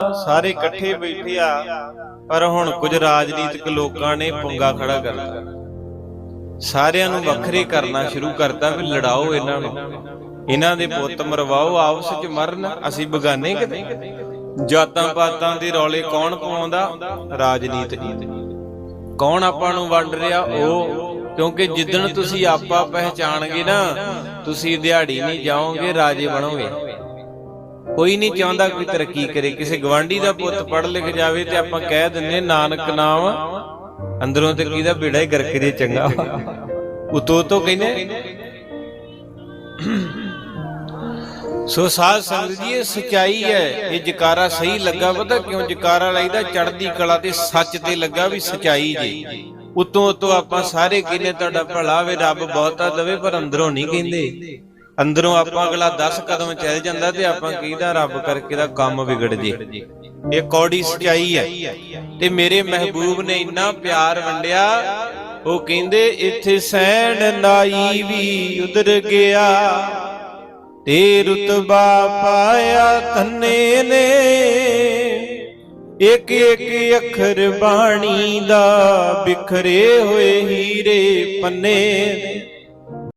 ਸਾਰੇ ਇਕੱਠੇ ਬੈਠੇ ਆ, ਪਰ ਹੁਣ ਕੁਝ ਰਾਜਨੀਤਿਕ ਲੋਕਾਂ ਨੇ ਪੁੰਗਾ ਖੜਾ ਕਰਤਾ ਸਾਰਿਆਂ ਨੂੰ ਵੱਖਰੇ ਕਰਨਾ ਸ਼ੁਰੂ ਕਰਤਾ ਵੀ ਲੜਾਓ ਇਹਨਾਂ ਨੂੰ। ਇਹਨਾਂ ਦੇ ਪੁੱਤ ਮਰਵਾਓ, ਆਪਸ ਵਿੱਚ ਮਰਨ, ਅਸੀਂ ਬਗਾਨੇ ਕਿਤੇ? ਜਾਤਾਂ ਪਾਤਾਂ ਦੇ ਰੌਲੇ ਕੌਣ ਪਾਉਂਦਾ? ਰਾਜਨੀਤ। ਕੌਣ ਆਪਾਂ ਨੂੰ ਵੰਡ ਰਿਹਾ? ਉਹ। ਕਿਉਂਕਿ ਜਿੱਦਣ ਤੁਸੀਂ ਆਪਾ ਪਹਿਚਾਣਗੇ ਨਾ, ਤੁਸੀਂ ਦਿਹਾੜੀ ਨਹੀਂ ਜਾਓਗੇ, ਰਾਜੇ ਬਣੋਗੇ। ਕੋਈ ਨਹੀਂ ਚਾਹੁੰਦਾ ਕੋਈ ਤਰੱਕੀ ਕਰੇ। ਕਿਸੇ ਗਵਾਂਢੀ ਦਾ ਪੁੱਤ ਪੜ੍ਹ ਲਿਖ ਜਾਵੇ ਤੇ ਆਪਾਂ ਕਹਿ ਦਿੰਨੇ ਨਾਨਕ ਨਾਮ ਅੰਦਰੋਂ ਤੇ ਕਿਹਦਾ ਬੇੜਾ ਹੀ ਗਰਕ ਦੇ ਚੰਗਾ ਉਤੋਂ ਤੋਂ ਕਹਿੰਦੇ ਸੋ ਸਾਧ ਸੰਗਤ ਜੀ, ਇਹ ਸਚਾਈ ਹੈ, ਇਹ ਜਕਾਰਾ ਸਹੀ ਲੱਗਾ ਪਤਾ ਕਿਉਂ? ਜਕਾਰਾ ਲਾਈਦਾ ਚੜਦੀ ਕਲਾ ਤੇ ਸੱਚ ਤੇ ਲੱਗਾ ਵੀ ਸਚਾਈ ਜੀ। ਉਤੋਂ ਉਤੋਂ ਆਪਾਂ ਸਾਰੇ ਕਹਿੰਦੇ ਤੁਹਾਡਾ ਭਲਾ ਵੇ, ਰੱਬ ਬਹੁਤਾ ਦਵੇ, ਪਰ ਅੰਦਰੋਂ ਨਹੀਂ ਕਹਿੰਦੇ। ਅੰਦਰੋਂ ਆਪਾਂ ਅਗਲਾ 10 ਕਦਮ ਚੱਲ ਜਾਂਦਾ ਤੇ ਆਪਾਂ ਕਹਿੰਦਾ ਰੱਬ ਕਰਕੇ ਦਾ ਕੰਮ ਵਿਗੜ ਜੇ। ਇਹ ਕੌੜੀ ਸਚਾਈ ਹੈ। ਤੇ ਮੇਰੇ ਮਹਿਬੂਬ ਨੇ ਇੰਨਾ ਪਿਆਰ ਵੰਡਿਆ, ਉਹ ਕਹਿੰਦੇ, ਇੱਥੇ ਸੈਣ ਨਾਈ ਵੀ ਉਧਰ ਗਿਆ, ਤੇ ਰਤਬਾ ਪਾਇਆ ਤੰਨੇ ਨੇ। ਇੱਕ ਇੱਕ ਅੱਖਰ ਬਾਣੀ ਦਾ ਬਿਖਰੇ ਹੋਏ ਹੀਰੇ ਪੰਨੇ